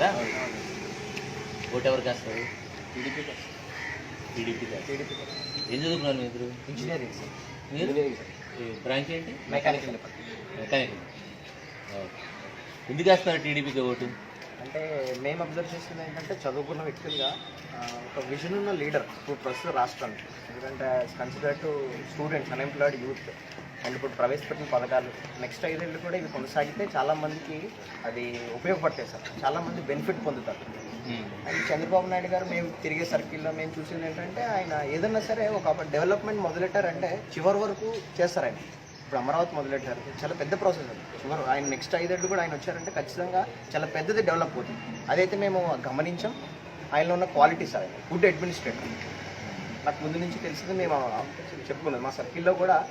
కదా? ఓటు ఎవరికి వేస్తారు టీడీపీ టీడీపీ టీడీపీ ఏం చదువుకున్నారు మీ ఇద్దరు? Engineering sir. మీరు? Engineering sir. ఈ బ్రాంచ్ ఏంటి? Mechanical mechanical. ఎందుకు వేస్తారు టీడీపీకి ఓటు? అంటే మేము అబ్జర్వ్ చేసింది ఏంటంటే చదువుకున్న వ్యక్తులుగా ఒక విజన్ ఉన్న లీడర్ ఇప్పుడు ప్రస్తుత రాష్ట్రానికి. ఎందుకంటే consider to students unemployed youth and ఇప్పుడు ప్రవేశపెట్టిన పథకాలు నెక్స్ట్ ఐదేళ్ళు కూడా ఇవి కొనసాగితే చాలా మందికి అది ఉపయోగపడతాయి సార్. చాలా మంది బెనిఫిట్ పొందుతారు. ఉమ్. అండ్ చంద్రబాబు నాయుడు గారు మేము తిరిగే సర్కిల్లో మేము చూసింది ఏంటంటే ఆయన ఏదన్నా సరే ఒక డెవలప్మెంట్ మొదలెట్టారంటే చివరి వరకు చేస్తారు ఆయన. ఇప్పుడు అమరావతి మొదలెట్టారు. చాలా పెద్ద ప్రాసెస్ అది. చివరి ఆయన నెక్స్ట్ ఐదేళ్ళు కూడా ఆయన వచ్చారంటే ఖచ్చితంగా చాలా పెద్దది డెవలప్ అవుతుంది. అదైతే మేము గమనించాం. ఆయనలో ఉన్న క్వాలిటీస్ ఆయన. గుడ్ అడ్మినిస్ట్రేటర్ నాకు ముందు నుంచి తెలిసింది మేము చెప్పుకున్నాం మా సర్కిల్లో కూడా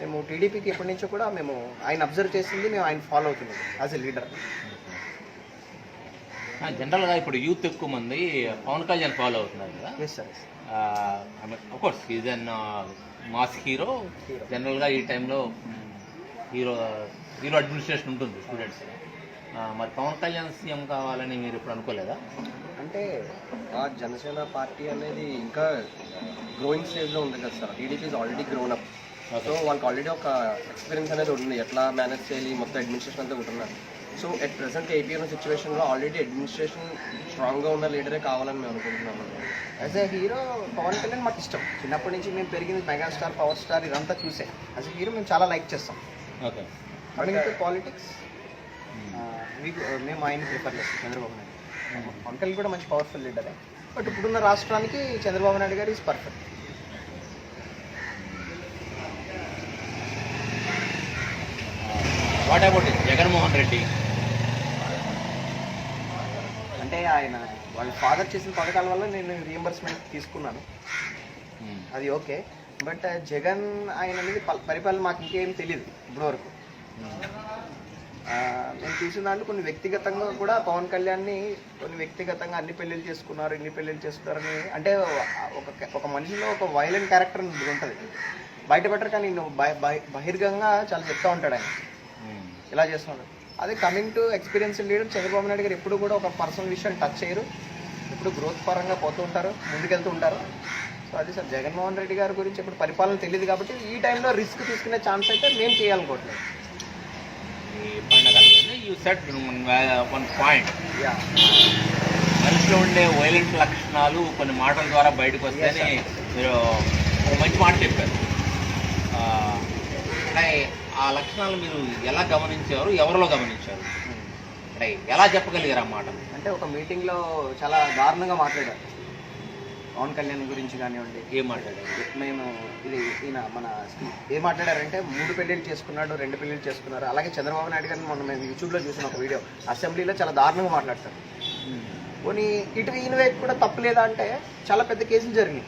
మేము టీడీపీకి ఎప్పటి నుంచో కూడా మేము ఆయన అబ్జర్వ్ చేసింది మేము ఆయన ఫాలో అవుతున్నాం యాజ్ ఎ లీడర్ జనరల్గా ఇప్పుడు యూత్ ఎక్కువ మంది పవన్ కళ్యాణ్ ఫాలో అవుతున్నారు కదా? Yes sir course is an mass hero. జనరల్గా ఈ టైంలో హీరో హీరో అడ్మినిస్ట్రేషన్ ఉంటుంది స్టూడెంట్స్ మరి పవన్ కళ్యాణ్ సీఎం కావాలని మీరు ఇప్పుడు అనుకోలేదా? అంటే ఆ జనసేన పార్టీ అనేది ఇంకా గ్రోయింగ్ స్టేజ్లో ఉంది కదా sir TDP is already grown up so వాళ్ళకి ఆల్రెడీ ఒక ఎక్స్పీరియన్స్ అనేది ఉంది. ఎట్లా మేనేజ్ చేయాలి మొత్తం అడ్మినిస్ట్రేషన్ అంతా ఉంటున్నారు సో ఎట్ ప్రెసెంట్ ఏపీ ఉన్న సిచ్యువేషన్లో ఆల్రెడీ అడ్మినిస్ట్రేషన్ స్ట్రాంగ్గా ఉన్న లీడరే కావాలని మేము అనుకుంటున్నాము. As a hero Pawan Kalyan మాకు ఇష్టం. చిన్నప్పటి నుంచి మేము పెరిగింది మెగాస్టార్ పవర్ స్టార్ ఇదంతా చూసే. యాజ్ ఎ హీరో మేము చాలా లైక్ చేస్తాం. ఓకే. పాలిటిక్స్ మీకు మేము ఆయన ప్రిఫర్ చేస్తాం చంద్రబాబు నాయుడు. పవన్ కళ్యాణ్ కూడా మంచి పవర్ఫుల్ లీడరే బట్ ఇప్పుడున్న రాష్ట్రానికి Chandrababu Naidu garu is perfect what about Jaganmohan Reddy. అంటే ఆయన వాళ్ళ ఫాదర్ చేసిన పథకాల వల్ల నేను రియంబర్స్మెంట్ తీసుకున్నాను. అది ఓకే. బట్ జగన్ ఆయన అనేది పరిపాలన మాకు ఇంకేం తెలియదు ఇప్పటివరకు. నేను చూసిన దాంట్లో కొన్ని వ్యక్తిగతంగా కూడా పవన్ కళ్యాణ్ని కొన్ని వ్యక్తిగతంగా అన్ని పెళ్ళిళ్ళు చేసుకున్నారు ఇన్ని పెళ్ళిళ్ళు చేసుకున్నారని అంటే ఒక ఒక మనిషిలో ఒక వైలెంట్ క్యారెక్టర్ ఉంటుంది. బయట పెట్టరు కానీ బహిర్గంగా చాలా చెప్తా ఉంటాడు ఆయన. ఇలా చేస్తున్నాడు. అదే coming to experience leader Chandrababu Naidu garu ఎప్పుడు కూడా ఒక పర్సనల్ విషయం టచ్ చేయరు. ఎప్పుడు గ్రోత్ పరంగా పోతూ ఉంటారు ముందుకెళ్తూ ఉంటారు. సో అది సార్ జగన్మోహన్ రెడ్డి గారి గురించి ఇప్పుడు పరిపాలన తెలియదు కాబట్టి ఈ టైంలో రిస్క్ తీసుకునే ఛాన్స్ అయితే మేము చేయాలనుకోవట్లేదు you said one point yeah మనిషిలో ఉండే వైలెంట్ లక్షణాలు కొన్ని మాటల ద్వారా బయటకు వస్తేనే మీరు ఒక మంచి మాట చెప్పారు. అంటే ఆ లక్షణాలు మీరు ఎలా గమనించారు? ఎవరిలో గమనించారు? అంటే ఎలా చెప్పగలిగారు ఆ మాట? అంటే ఒక మీటింగ్లో చాలా దారుణంగా మాట్లాడారు. పవన్ కళ్యాణ్ గురించి కానివ్వండి. ఏం మాట్లాడారు? మేము ఇది ఈయన మన ఏం మాట్లాడారంటే మూడు పెళ్ళిళ్ళు చేసుకున్నాడు రెండు పెళ్ళిళ్ళు చేసుకున్నారు. అలాగే చంద్రబాబు నాయుడు గారిని మొన్న మేము యూట్యూబ్లో చూసిన ఒక వీడియో. అసెంబ్లీలో చాలా దారుణంగా మాట్లాడతారు. పోనీ ఇటు ఈయన వైపు కూడా తప్పులేదా అంటే చాలా పెద్ద కేసులు జరిగినాయి.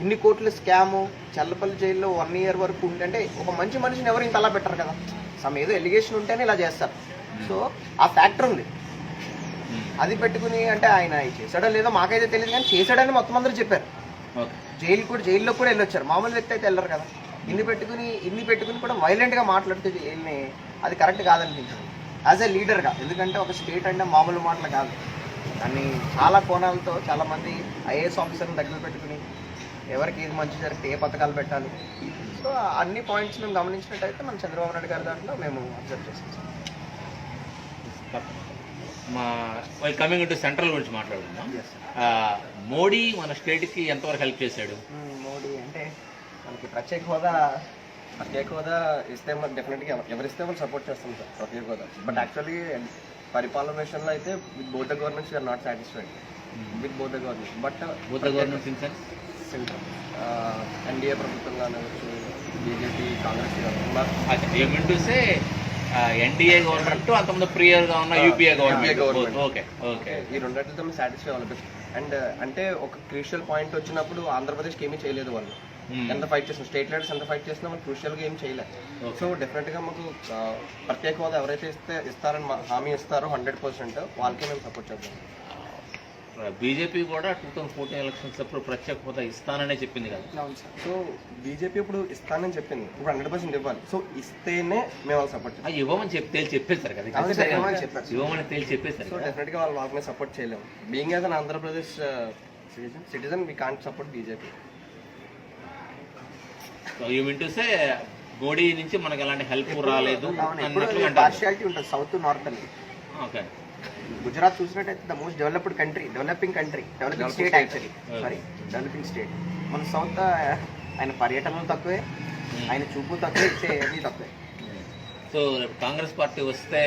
ఇన్ని కోట్ల స్కాము చల్లపల్లి జైల్లో వన్ ఇయర్ వరకు ఉంటే ఒక మంచి మనిషిని ఎవరు ఇంత అలా పెట్టరు కదా? సమ్ ఏదో ఎలిగేషన్ ఉంటేనే ఇలా చేస్తారు. సో ఆ ఫ్యాక్టర్ ఉంది. అది పెట్టుకుని అంటే ఆయన చేశాడో లేదో మాకైతే తెలియదు కానీ చేశాడని మొత్తం అందరూ చెప్పారు. జైలు కూడా జైల్లో కూడా వెళ్ళొచ్చారు. మామూలు వ్యక్తి అయితే వెళ్ళరు కదా. ఇన్ని పెట్టుకుని ఇన్ని పెట్టుకుని కూడా వైలెంట్గా మాట్లాడితే వీళ్ళని అది కరెక్ట్ కాదనిపించింది. యాజ్ ఎ లీడర్గా ఎందుకంటే ఒక స్టేట్ అంటే మామూలు మాటలు కాదు. దాన్ని చాలా కోణాలతో చాలామంది ఐఏఎస్ ఆఫీసర్ని దగ్గర పెట్టుకుని ఎవరికి ఏది మంచి జరిగితే ఏ పథకాలు పెట్టాలి? సో అన్ని పాయింట్స్ మేము గమనించినట్టయితే మన చంద్రబాబు నాయుడు గారి దాంట్లో మేము అబ్జర్వ్ చేస్తాం. మా కమింగ్ టు సెంట్రల్ గురించి మాట్లాడుకుందాం. మోడీ మన స్టేట్కి ఎంతవరకు హెల్ప్ చేశాడు? మోడీ అంటే మనకి ప్రత్యేక హోదా ప్రత్యేక హోదా ఇస్తే మనం డెఫినెట్గా ఎవరిస్తే మనం సపోర్ట్ చేస్తాం సార్ ప్రత్యేక హోదా. బట్ యాక్చువల్లీ పరిపాలన విషయంలో అయితే with both the governments are not satisfied with both the government but both the government in sense central NDA ప్రభుత్వం కానివచ్చు బీజేపీ కాంగ్రెస్ కానివ్వచ్చు ఏమంటూ సే ఎన్డీఏ గవర్నమెంట్ అంతకుముందు ప్రియర్గా ఉన్న యూపీఏ గవర్నమెంట్. ఓకే ఓకే ఈ రెండింటితో సాటిస్ఫై అవ్వాలి అండ్ అంటే ఒక క్రూషియల్ పాయింట్ వచ్చినప్పుడు ఆంధ్రప్రదేశ్కి ఏమీ చేయలేదు వాళ్ళు Hmm. ఎంత ఫైట్ చేసిన స్టేట్ లీడర్స్ ఎంత ఫైట్ చేసినా మనం క్రూషియల్గా ఏం చేయలేదు. సో డెఫినెట్గా మాకు ప్రత్యేక హోదా ఎవరైతే ఇస్తే ఇస్తారని హామీ ఇస్తారో హండ్రెడ్ పర్సెంట్ వాళ్ళకే మేము సపోర్ట్ చేద్దాం బీజేపీ కూడా టూ థౌసండ్ ఫోర్టీన్ ఎలక్షన్స్ అప్పుడు ప్రత్యేక హోదా ఇస్తాననే చెప్పింది కదా. సో బీజేపీ ఇప్పుడు ఇస్తానని చెప్పింది. ఇప్పుడు హండ్రెడ్ పర్సెంట్ ఇవ్వాలి. సో ఇస్తేనే మేము వాళ్ళు సపోర్ట్ ఆ, ఇవ్వమని చెప్పి తేల్చి చెప్పేశారు కదా. ఇవ్వమని తేల్చి చెప్పేశారు సో డెఫినెట్గా వాళ్ళు వాళ్ళకి మేము సపోర్ట్ చేయలేము. Being as an Andhra Pradesh citizen citizen we can't support BJP so you mean to say Modi నుంచి మనకు ఎలాంటి హెల్ప్ రాలేదు పార్షియాలిటీ ఉంటుంది సౌత్ నార్త్ అని. ఓకే గుజరాత్ చూసినట్టయితే the most developed country developing country developing state actually sorry developing state మన south ఆయన పర్యటనలు తక్కువే. ఆయన చూపు తక్కువే ఇచ్చే అన్ని తక్కువే. సో రేపు కాంగ్రెస్ పార్టీ వస్తే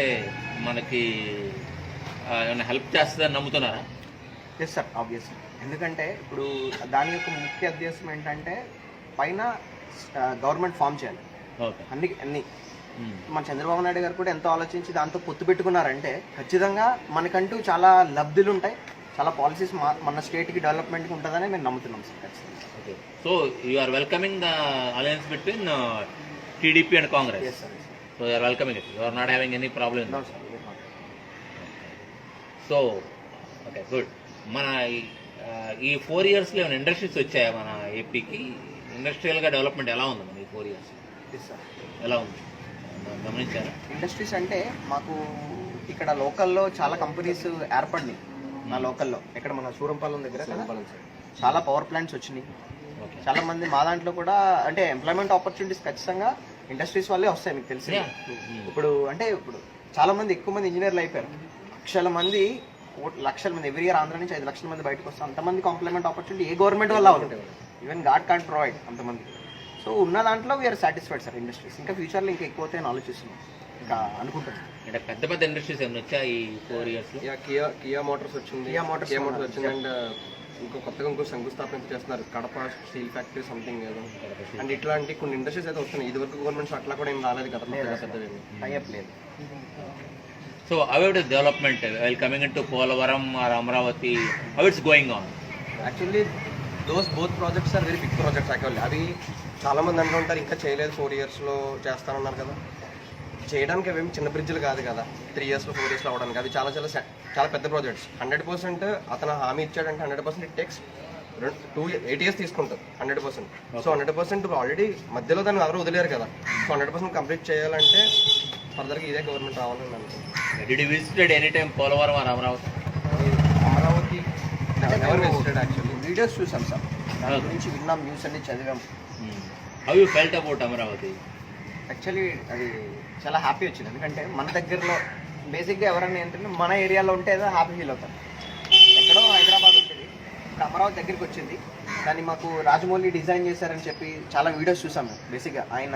మనకి ఏమైనా హెల్ప్ చేస్తుందని నమ్ముతున్నారా? ఎస్ సార్ ఆబ్వియస్లీ ఎందుకంటే ఇప్పుడు దాని యొక్క ముఖ్య ఉద్దేశం ఏంటంటే పైన గవర్నమెంట్ ఫామ్ చేయాలి. ఓకే అన్ని అన్ని మన చంద్రబాబు నాయుడు గారు కూడా ఎంతో ఆలోచించి దాంతో పొత్తు పెట్టుకున్నారంటే ఖచ్చితంగా మనకంటూ చాలా లబ్ధులు ఉంటాయి. చాలా పాలసీస్ మన స్టేట్కి డెవలప్మెంట్కి ఉంటుందని మేము నమ్ముతున్నాం సార్ ఖచ్చితంగా. Okay so you are welcoming the alliance between TDP and Congress yes sir so you are welcoming it you are not having any problem so okay good మన ఈ- ఫోర్ ఇయర్స్లో ఏమైనా ఇండస్ట్రీస్ వచ్చాయా మన ఏపీకి ఇండస్ట్రియల్గా డెవలప్మెంట్ ఎలా ఉంది మన ఈ ఫోర్ ఇయర్స్ ఎలా ఉంది? గమనించారా? ఇండస్ట్రీస్ అంటే మాకు ఇక్కడ లోకల్లో చాలా కంపెనీస్ ఏర్పడినాయి. నా లోకల్లో. ఇక్కడ మన సూరంపాలెం దగ్గర కదా, చాలా పవర్ ప్లాంట్స్ వచ్చినాయి. చాలా మంది మా దాంట్లో కూడా అంటే ఎంప్లాయ్మెంట్ ఆపర్చునిటీస్ ఖచ్చితంగా ఇండస్ట్రీస్ వల్లే వస్తాయి మీకు తెలిసి. ఇప్పుడు అంటే ఇప్పుడు చాలా మంది ఎక్కువ మంది ఇంజనీర్లు అయిపోయారు. లక్షల మంది లక్షల మంది ఎవ్రీ ఇయర్ ఆంధ్ర నుంచి ఐదు లక్షల మంది బయటకు వస్తారు అంతమంది కాంప్లిమెంట్ ఆపర్చునిటీ ఏ గవర్నమెంట్ వల్ల అవ్వదు ఈవెన్ గాడ్ కాంట్ ప్రొవైడ్ అంతమంది సో ఉన్న దాంట్లో వీఆర్ సాటిస్ఫైడ్ సార్ ఇండస్ట్రీస్ ఇంకా ఫ్యూచర్లో ఇంకా ఎక్కువ అవుతాయని ఆలోచిస్తున్నాం ఇంకా అనుకుంటున్నాం. అంటే పెద్ద పెద్ద ఇండస్ట్రీస్ ఏమైనా వచ్చాయి ఈ ఫోర్ ఇయర్స్లో యా కియా కియా మోటార్స్ వచ్చింది. Kia Motors Kia Motors. వచ్చింది అండ్ ఇంకో కొత్తగా ఇంకో శంకుస్థాపన చేస్తున్నారు. కడప స్టీల్ ఫ్యాక్టరీ సంథింగ్ ఏదో. అండ్ ఇట్లాంటి కొన్ని ఇండస్ట్రీస్ అయితే వస్తున్నాయి. ఇది వరకు గవర్నమెంట్స్ అట్లా కూడా ఏం రాలేదు కదా పెద్దవి. టైఅప్ లేదు. So await development well coming in to Polavaram or Amaravati how it's going on actually those both projects are very big projects actually అవి చాలా మంది అంటుంటారు ఇంకా చేయలేదు ఫోర్ ఇయర్స్లో చేస్తానన్నారు కదా. చేయడానికి అవేమి చిన్న బ్రిడ్జ్లు కాదు కదా. త్రీ ఇయర్స్లో ఫోర్ ఇయర్స్లో అవడానికి అవి చాలా చాలా చాలా పెద్ద ప్రాజెక్ట్స్ హండ్రెడ్ పర్సెంట్ అతను హామీ ఇచ్చాడంటే hundred percent it takes two eight years తీసుకుంటారు hundred percent so hundred percent already మధ్యలో దాన్ని ఎవరు వదిలేరు కదా. సో హండ్రెడ్ పర్సెంట్ కంప్లీట్ చేయాలంటే ఫర్దర్గా ఇదే గవర్నమెంట్ రావాలని నేను అనుకుంటున్నాను అమరావతి వీడియోస్ చూసాం సార్. దాని. గురించి విన్నాం న్యూస్ అన్ని చదివాం. How you felt about Amaravati? Actually అది చాలా హ్యాపీ వచ్చింది. ఎందుకంటే మన దగ్గరలో బేసిక్గా ఎవరైనా ఏంటంటే మన ఏరియాలో ఉంటే ఏదో హ్యాపీ ఫీల్ అవుతారు ఎక్కడో హైదరాబాద్ ఉంటుంది ఇప్పుడు అమరావతి దగ్గరికి వచ్చింది. దాన్ని మాకు రాజమౌళి డిజైన్ చేశారని చెప్పి చాలా వీడియోస్ చూసాం మేము. బేసిక్గా ఆయన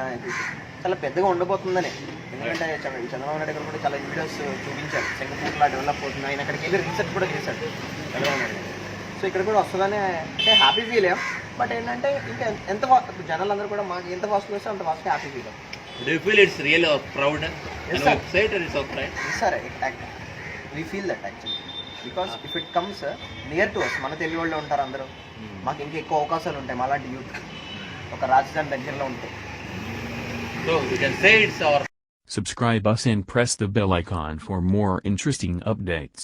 చాలా పెద్దగా ఉండబోతుందని. ఎందుకంటే చంద్ర- చంద్రబాబు నాయుడు గారు కూడా చాలా వీడియోస్ చూపించారు. సింగపూర్లా డెవలప్ అవుతుంది. ఆయన అక్కడికి వెళ్ళి రీసెర్చ్ కూడా చేశాడు. చంద్రబాబు నాయుడు. సో ఇక్కడ కూడా వస్తుందని అంటే హ్యాపీ ఫీల్ అయ్యాం బట్ ఏంటంటే ఇంకా ఎంత ఇప్పుడు జనాలందరూ కూడా మాకు ఎంత ఫాస్ట్గా వస్తే అంత ఫాస్ట్గా happy feel feel sir. Sir we that actually because if it comes near to us మన తెలుగు వాళ్ళు ఉంటారు అందరూ. మాకు ఇంకా ఎక్కువ అవకాశాలు ఉంటాయి మాలాంటి యూత్ ఒక రాజధాని దగ్గరలో ఉంటాయి so you can say it's our Subscribe us and press the bell icon for more interesting updates.